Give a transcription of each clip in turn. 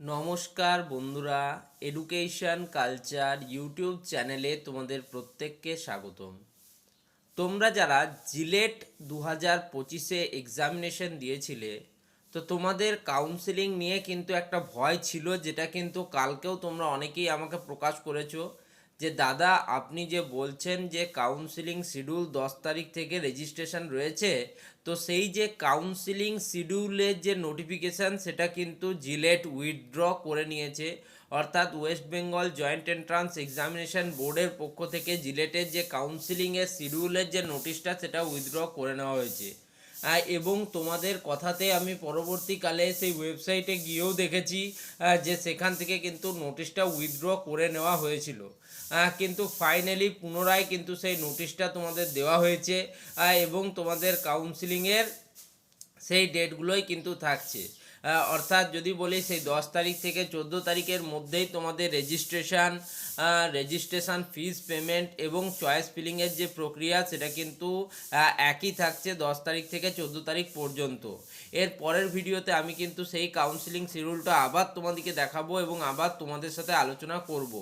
নমস্কার বন্ধুরা education culture YouTube চ্যানেলে তোমাদের প্রত্যেককে স্বাগতম। তোমরা যারা জিলেট দু হাজার পঁচিশে এক্সামিনেশন দিয়েছিলে, তো তোমাদের কাউন্সিলিং নিয়ে কিন্তু একটা ভয় ছিল, যেটা কিন্তু কালকেও তোমরা অনেকেই আমাকে প্রকাশ করেছ। যে, দাদা, আপনি যে বলছেন যে কাউন্সিলিং শিডিউল দশ তারিখ থেকে রেজিস্ট্রেশন রয়েছে, তো সেই যে কাউন্সিলিং শিডিউলের যে নোটিফিকেশান সেটা কিন্তু জিলেট উইথড্র করে নিয়েছে। অর্থাৎ West Bengal joint entrance examination বোর্ডের পক্ষ থেকে জিলেটের যে কাউন্সিলিংয়ের শিডিউলের যে নোটিশটা সেটা উইথড্র করে নেওয়া হয়েছে। এবং তোমাদের কথাতে আমি পরবর্তীকালে সেই ওয়েবসাইটে গিয়েও দেখেছি যে সেখান থেকে কিন্তু নোটিশটা উইথড্র করে নেওয়া হয়েছিল। কিন্তু ফাইনালি পুনরায় কিন্তু সেই নোটিশটা তোমাদের দেওয়া হয়েছে এবং তোমাদের কাউন্সিলিংয়ের সেই ডেটগুলোই কিন্তু থাকছে। অর্থাৎ যদি বলি সেই দশ তারিখ থেকে চোদ্দ তারিখের মধ্যেই তোমাদের রেজিস্ট্রেশন রেজিস্ট্রেশন ফিস পেমেন্ট এবং চয়েস ফিলিংয়ের যে প্রক্রিয়া, সেটা কিন্তু একই থাকছে দশ তারিখ থেকে চোদ্দ তারিখ পর্যন্ত। এর পরের ভিডিওতে আমি কিন্তু সেই কাউন্সিলিং শিডিউলটা আবার তোমাদেরকে দেখাবো এবং আবার তোমাদের সাথে আলোচনা করব।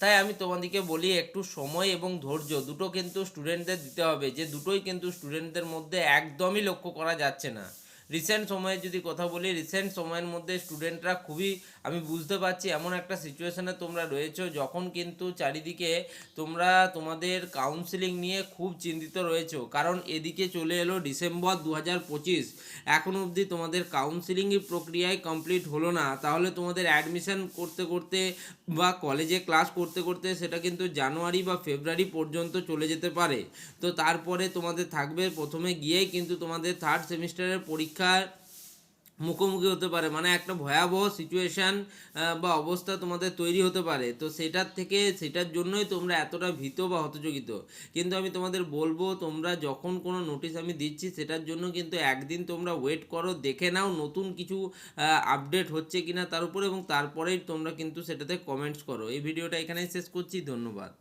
তাই আমি তোমাদেরকে বলি একটু সময় এবং ধৈর্য, দুটো কিন্তু স্টুডেন্টদের দিতে হবে। যে দুটোই কিন্তু স্টুডেন্টদের মধ্যে একদমই লক্ষ্য করা যাচ্ছে না। রিসেন্ট সময়ে যদি কথা বলি রিসেন্ট সময়ের মধ্যে স্টুডেন্টরা খুবই, আমি বুঝতে পারছি এমন একটা সিচুয়েশানে তোমরা রয়েছো, যখন কিন্তু চারিদিকে তোমরা তোমাদের কাউন্সিলিং নিয়ে খুব চিন্তিত রয়েছো। কারণ এদিকে চলে এলো ডিসেম্বর দু হাজার পঁচিশ। এখন অবধি তোমাদের কাউন্সিলিংয়ের প্রক্রিয়ায় কমপ্লিট হলো না। তাহলে তোমাদের অ্যাডমিশন করতে করতে বা কলেজে ক্লাস করতে করতে সেটা কিন্তু জানুয়ারি বা ফেব্রুয়ারি পর্যন্ত চলে যেতে পারে। তো তারপরে তোমাদের থাকবে প্রথমে গিয়েই কিন্তু তোমাদের থার্ড সেমিস্টারের পরীক্ষার মুখোমুখি হতে পারে। মানে একটা ভয়াবহ সিচুয়েশান বা অবস্থা তোমাদের তৈরি হতে পারে। তো সেটার থেকে, সেটার জন্যই তোমরা এতটা ভীত বা হতচকিত। কিন্তু আমি তোমাদের বলব, তোমরা যখন কোনো নোটিশ আমি দিচ্ছি, সেটার জন্য কিন্তু একদিন তোমরা ওয়েট করো, দেখে নাও নতুন কিছু আপডেট হচ্ছে কিনা তার উপরে, এবং তারপরেই তোমরা কিন্তু সেটাতে কমেন্টস করো। এই ভিডিওটা এখানেই শেষ করছি। ধন্যবাদ।